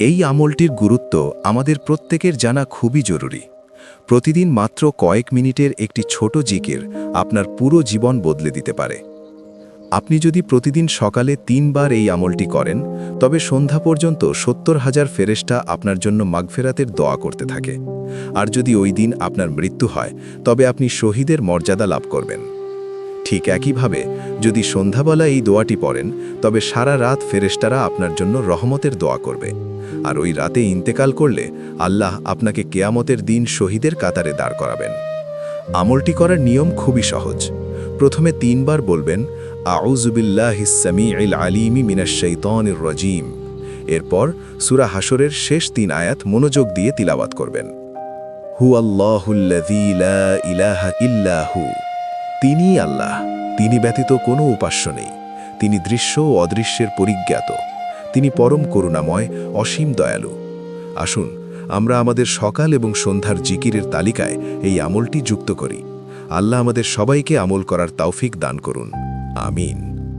এই আমলটির গুরুত্ব আমাদের প্রত্যেকের জানা খুবই জরুরি। প্রতিদিন মাত্র কয়েক মিনিটের একটি ছোট জিকির আপনার পুরো জীবন বদলে দিতে পারে। আপনি যদি প্রতিদিন সকালে তিনবার এই আমলটি করেন, তবে সন্ধ্যা পর্যন্ত সত্তর হাজার ফেরেস্টা আপনার জন্য মাগফেরাতের দোয়া করতে থাকে। আর যদি ওই দিন আপনার মৃত্যু হয়, তবে আপনি শহীদের মর্যাদা লাভ করবেন। ঠিক একইভাবে, যদি সন্ধ্যাবেলা এই দোয়াটি পড়েন, তবে সারা রাত ফেরেস্তারা আপনার জন্য রহমতের দোয়া করবে। আর ওই রাতে ইন্তেকাল করলে আল্লাহ আপনাকে কেয়ামতের দিন শহীদের কাতারে দাঁড় করাবেন। আমলটি করার নিয়ম খুবই সহজ। প্রথমে তিনবার বলবেন আউজুবিল্লাহিসামি আলিমি মিনাশাইতনির রজিম। এরপর সুরা হাসরের শেষ তিন আয়াত মনোযোগ দিয়ে তিলাওয়াত করবেন। হু আল্লাহুল্লাযী লা ইলাহা ইল্লাহু তিনি আল্লাহ, তিনি ব্যতীত কোনো উপাস্য নেই। তিনি দৃশ্য ও অদৃশ্যের পরিজ্ঞাত। তিনি পরম করুণাময়, অসীম দয়ালু। আসুন, আমরা আমাদের সকাল এবং সন্ধ্যার জিকিরের তালিকায় এই আমলটি যুক্ত করি। আল্লাহ আমাদের সবাইকে আমল করার তৌফিক দান করুন। আমিন।